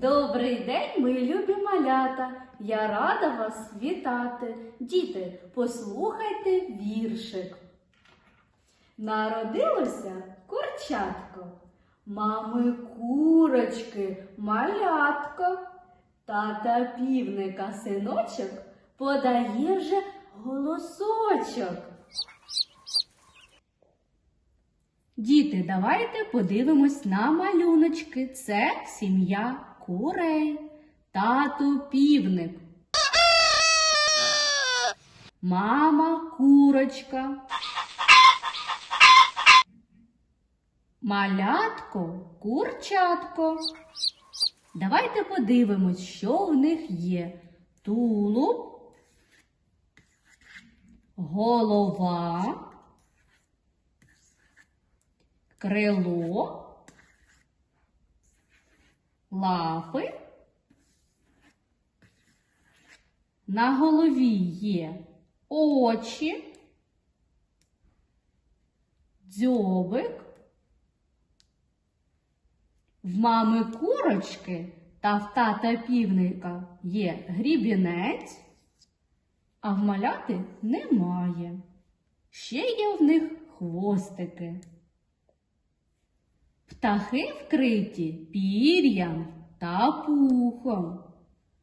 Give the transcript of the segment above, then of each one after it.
Добрий день, мої любі малята! Я рада вас вітати. Діти, послухайте віршик. Народилося курчатко, мами курочки, малятко, тата півника синочок подає вже голосочок. Діти, давайте подивимось на малюночки. Це сім'я курей, тато півник, мама курочка, малятко курчатко. Давайте подивимось, що в них є. Тулуб, голова. Крило, лапи. На голові є очі, дзьобик. В мами курочки та в тата півника є грібінець, а в маляти немає. Ще є в них хвостики. Птахи вкриті пір'ям та пухом.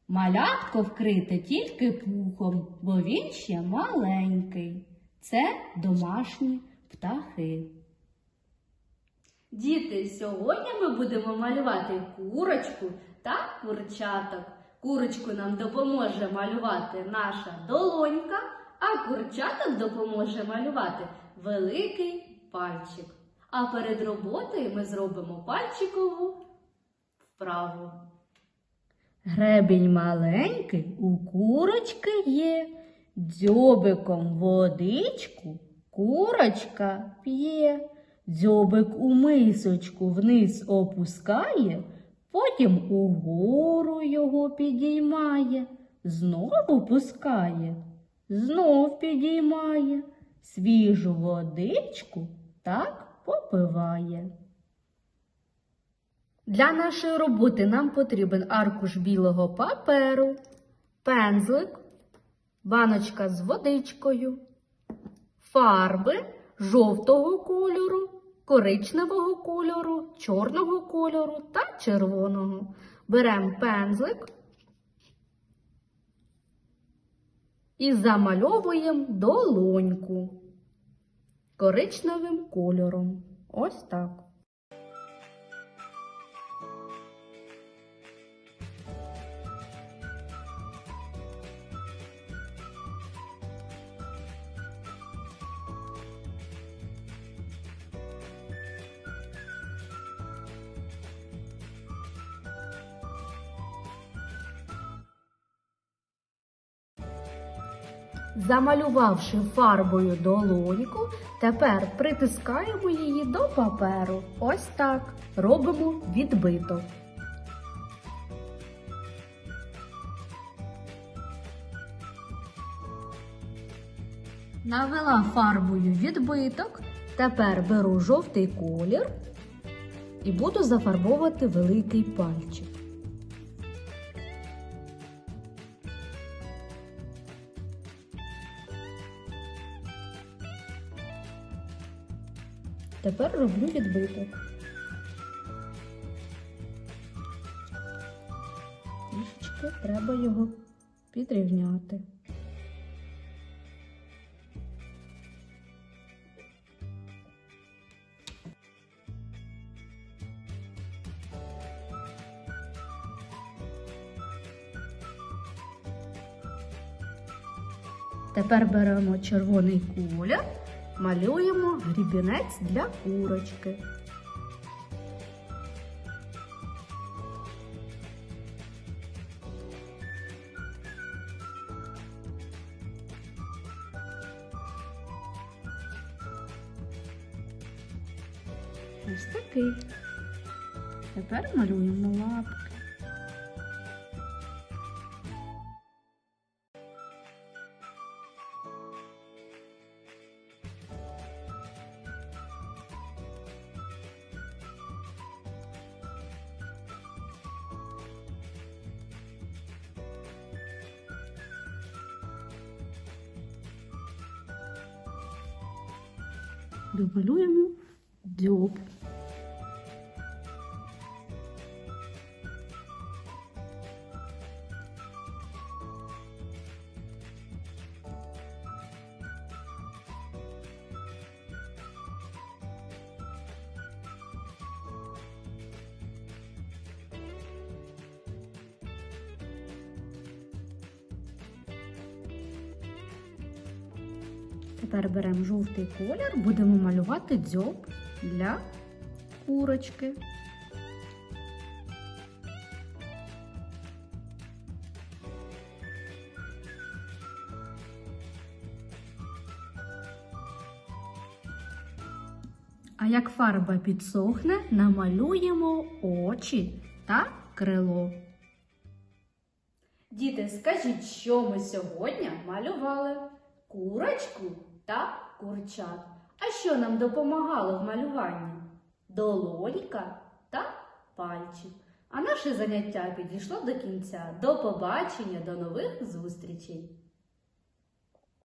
Малятко вкрите тільки пухом, бо він ще маленький. Це домашні птахи. Діти, сьогодні ми будемо малювати курочку та курчаток. Курочку нам допоможе малювати наша долонька, а курчаток допоможе малювати великий пальчик. А перед роботою ми зробимо пальчикову вправу. Гребінь маленький у курочки є, дзьобиком водичку курочка п'є, дзьобик у мисочку вниз опускає, потім угору його підіймає, знову пускає, знов підіймає, свіжу водичку так попиває. Для нашої роботи нам потрібен аркуш білого паперу, пензлик, баночка з водичкою, фарби жовтого кольору, коричневого кольору, чорного кольору та червоного. Беремо пензлик і замальовуємо долоньку коричневим кольором. Ось так. Замалювавши фарбою долоньку, тепер притискаємо її до паперу. Ось так. Робимо відбиток. Навела фарбою відбиток. Тепер беру жовтий колір і буду зафарбовувати великий пальчик. Тепер роблю відбиток. Трішечки треба його підрівняти. Тепер беремо червоний колір малюємо грібінець для курочки. Ось такий. Тепер малюємо лапки. Домалюємо дзьоб. Тепер беремо жовтий колір, будемо малювати дзьоб для курочки. А як фарба підсохне, намалюємо очі та крило. Діти, скажіть, що ми сьогодні малювали? Курочку та курчат. А що нам допомагало в малюванні? Долонька та пальчик. А наше заняття підійшло до кінця. До побачення, до нових зустрічей!